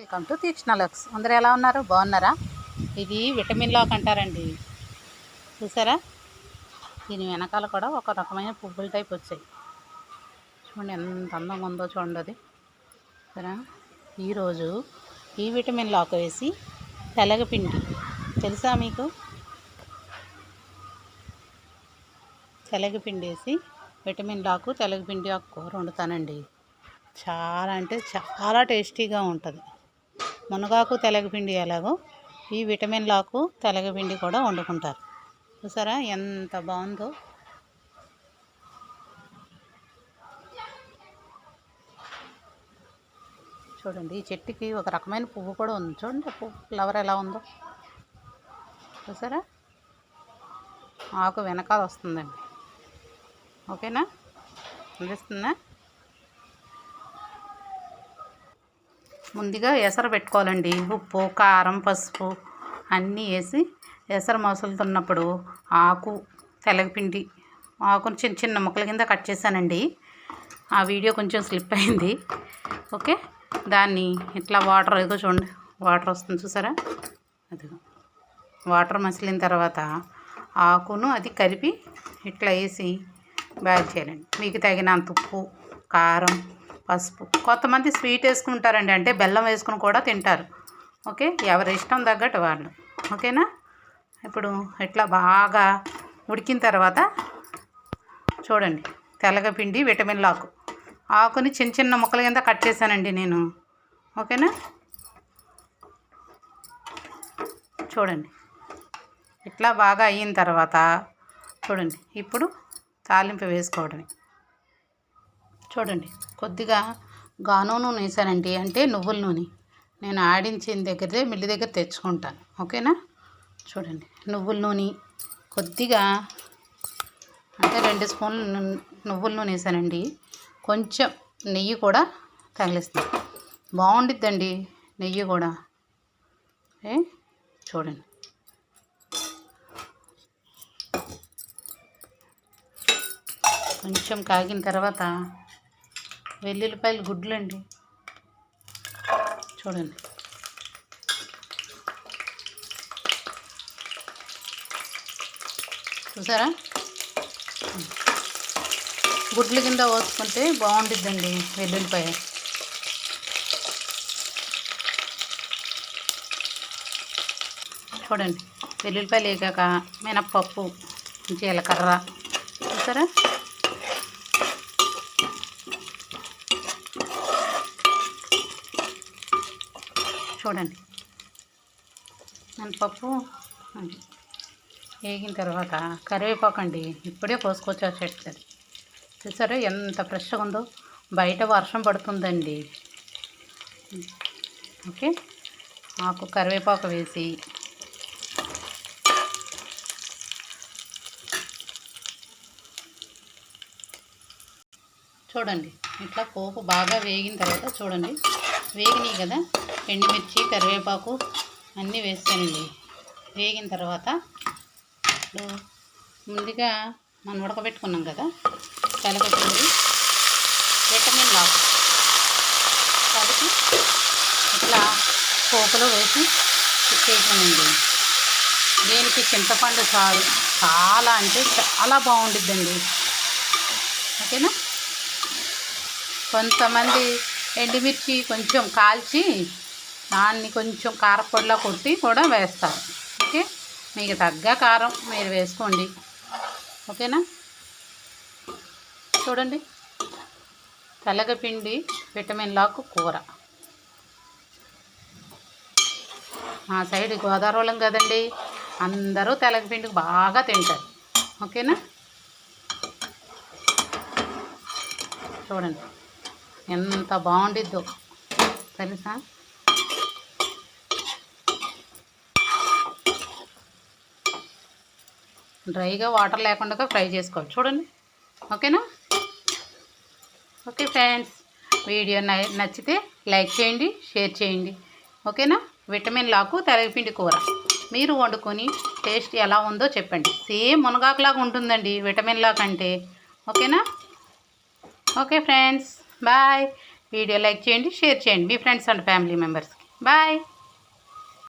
Welcome to Theekshana Lux అందరు ఎలా ఉన్నారు? బాగున్నారా? ఇది విటమిన్ లాక్ అంటారండి. చూసారా? దీని వెనకాల కూడా ఒక రకమైన పువ్వుల టైప్ వచ్చాయి. చూడండి ఎంత అందంగా ఉందో చూడండి అది. సరే ఈరోజు ఈ విటమిన్ లాక్ వేసి తెలగపిండి తెలుసా మీకు? తెలగపిండి వేసి విటమిన్ లాకు తెలగపిండి ఆకు కూర వండుతానండి. చాలా అంటే చాలా టేస్టీగా ఉంటుంది. మునగాకు తెలగపిండి ఎలాగో ఈ విటమిన్లాకు తెలగపిండి కూడా వండుకుంటారు. చూసారా ఎంత బాగుందో? చూడండి ఈ చెట్టుకి ఒక రకమైన పువ్వు కూడా ఉంది. చూడండి పువ్వు ఫ్లవర్ ఎలా ఉందో. చూసారా? ఆకు వెనకాల వస్తుందండి. ఓకేనా? అందిస్తుందా? ముందుగా ఎసరు పెట్టుకోవాలండి. ఉప్పు కారం పసుపు అన్నీ వేసి ఎసరు మసులుతున్నప్పుడు ఆకు తెలగపిండి ఆకుని చిన్న చిన్న ముక్కల కింద కట్ చేశానండి. ఆ వీడియో కొంచెం స్లిప్ అయింది. ఓకే? దాన్ని ఇట్లా వాటర్ ఏదో చూడండి. వాటర్ వస్తుంది చూసారా? అదిగో. వాటర్ మసిలిన తర్వాత ఆకును అది కలిపి ఇట్లా వేసి బ్యాగ్ చేయాలండి. మీకు తగినంత ఉప్పు కారం పసుపు. కొంతమంది స్వీట్ వేసుకుంటారండి అంటే బెల్లం వేసుకుని కూడా తింటారు. ఓకే? ఎవరి ఇష్టం తగ్గట్టు వాళ్ళు. ఓకేనా? ఇప్పుడు ఇట్లా బాగా ఉడికిన తర్వాత చూడండి తెల్లగపిండి విటమిన్ ఆకు ఆకుని చిన్న చిన్న ముక్కల కింద కట్ చేశానండి నేను. ఓకేనా? చూడండి. ఇట్లా బాగా అయిన తర్వాత చూడండి ఇప్పుడు తాలింపు వేసుకోవడమే చూడండి కొద్దిగా గాను నూనె వేసానండి అంటే నువ్వుల నూనె. నేను ఆడించిన దగ్గరే మిల్లి దగ్గర తెచ్చుకుంటాను. ఓకేనా? చూడండి నువ్వుల నూనె. కొద్దిగా అంటే రెండు స్పూన్లు నువ్వుల నూనె వేసానండి కొంచెం నెయ్యి కూడా తగిలిస్తాను బాగుండిద్దండి నెయ్యి కూడా. ఏ? చూడండి. కొంచెం కాగిన తర్వాత వెల్లుల్లిపాయలు గుడ్లు అండి చూడండి. చూసారా? గుడ్ల కింద పోసుకుంటే బాగుంటుందండి వెల్లుల్లిపాయ. చూడండి. వెల్లుల్లిపాయలు వేగాక మినప్పప్పు జీలకర్ర. చూసారా? చూడండి. మినపప్పు వేగిన తర్వాత కరివేపాకు అండి. ఇప్పుడే కోసుకొచ్చా చెట్లేదు చూసారా ఎంత ఫ్రెష్గా ఉందో? బయట వర్షం పడుతుందండి. ఓకే. ఆకు కరివేపాకు వేసి. చూడండి. ఇట్లా పోపు బాగా వేగిన తర్వాత చూడండి. వేగినాయి కదా? ఎండుమిర్చి కరివేపాకు అన్నీ వేస్తానండి. వేగిన తర్వాత ఇప్పుడు ముందుగా మనం ఉడకబెట్టుకున్నాం కదా తెలగపిండి విటమిన్ లాక్ కలిపి ఇట్లా పోపులో వేసి చేయకండి దీనికి చింతపండు చారు చాలా అంటే చాలా బాగుండిద్దండి. ఓకేనా? కొంతమంది ఎండుమిర్చి కొంచెం కాల్చి దాన్ని కొంచెం కారపొడిలా కొట్టి కూడా వేస్తారు. ఓకే? మీకు తగ్గ కారం మీరు వేసుకోండి. ఓకేనా? చూడండి. తెల్లగపిండి విటమిన్ లాకు కూర. మా సైడ్ గోదావరిలం కదండి అందరూ తెల్లగపిండి బాగా తింటారు. ఓకేనా? చూడండి. ఎంత బాగుండిద్దో. తెలుసా? డ్రైగా వాటర్ లేకుండా ఫ్రై చేసుకోవాలి. చూడండి. ఓకేనా? Okay friends. వీడియో నచ్చితే లైక్ చేయండి షేర్ చేయండి. ఓకేనా? విటమిన్ లాకు తెరగపిండి కూర. మీరు వండుకొని టేస్ట్ ఎలా ఉందో చెప్పండి. సేమ్ మునగాకులాగా ఉంటుందండి విటమిన్ లాక్ అంటే. ఓకేనా? Okay friends. Bye. Video like చేయండి షేర్ చేయండి. మీ ఫ్రెండ్స్ అండ్ ఫ్యామిలీ మెంబర్స్కి. బాయ్.